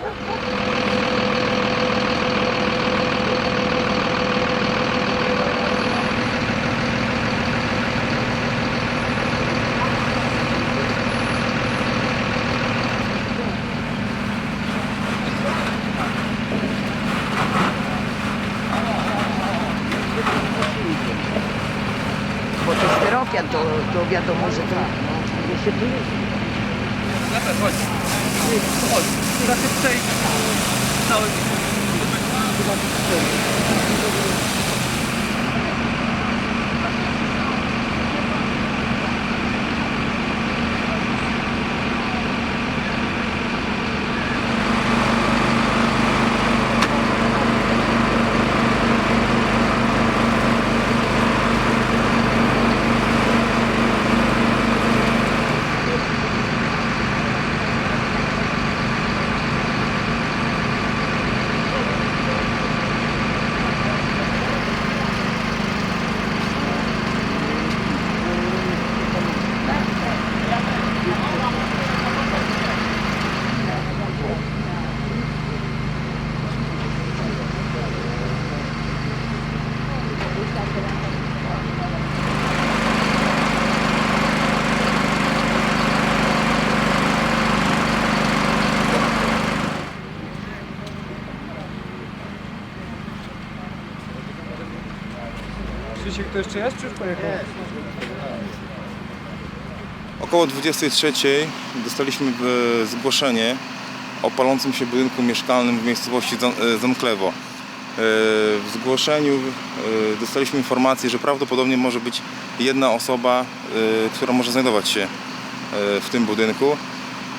Gracias. Styropian, to, to wiadomo, że to nie się wyjedzie. Nawet chodź. Chodź. Da się przejść cały Krzysiek to jeszcze jest, czy już pojechał? Około 23 dostaliśmy e, zgłoszenie o palącym się budynku mieszkalnym w miejscowości Zam- e, Zamklewo. E, W zgłoszeniu dostaliśmy informację, że prawdopodobnie może być jedna osoba, która może znajdować się w tym budynku.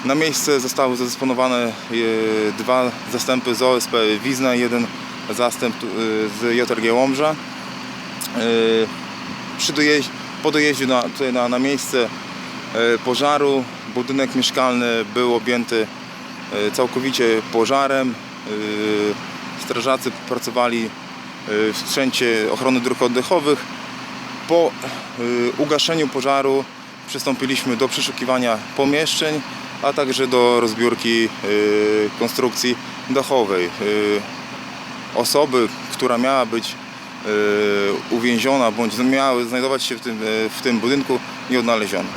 Na miejsce zostały zadysponowane dwa zastępy z OSP Wizna i jeden zastęp z JRG Łomża. E, Przy dojeździe, po dojeździe na, tutaj na, na miejsce e, pożaru budynek mieszkalny był objęty e, całkowicie pożarem. Strażacy pracowali w sprzęcie ochrony dróg oddechowych. Po ugaszeniu pożaru przystąpiliśmy do przeszukiwania pomieszczeń, a także do rozbiórki konstrukcji dachowej. Osoby, która miała być uwięziona bądź miała znajdować się w tym, e, w tym budynku nie odnaleziono.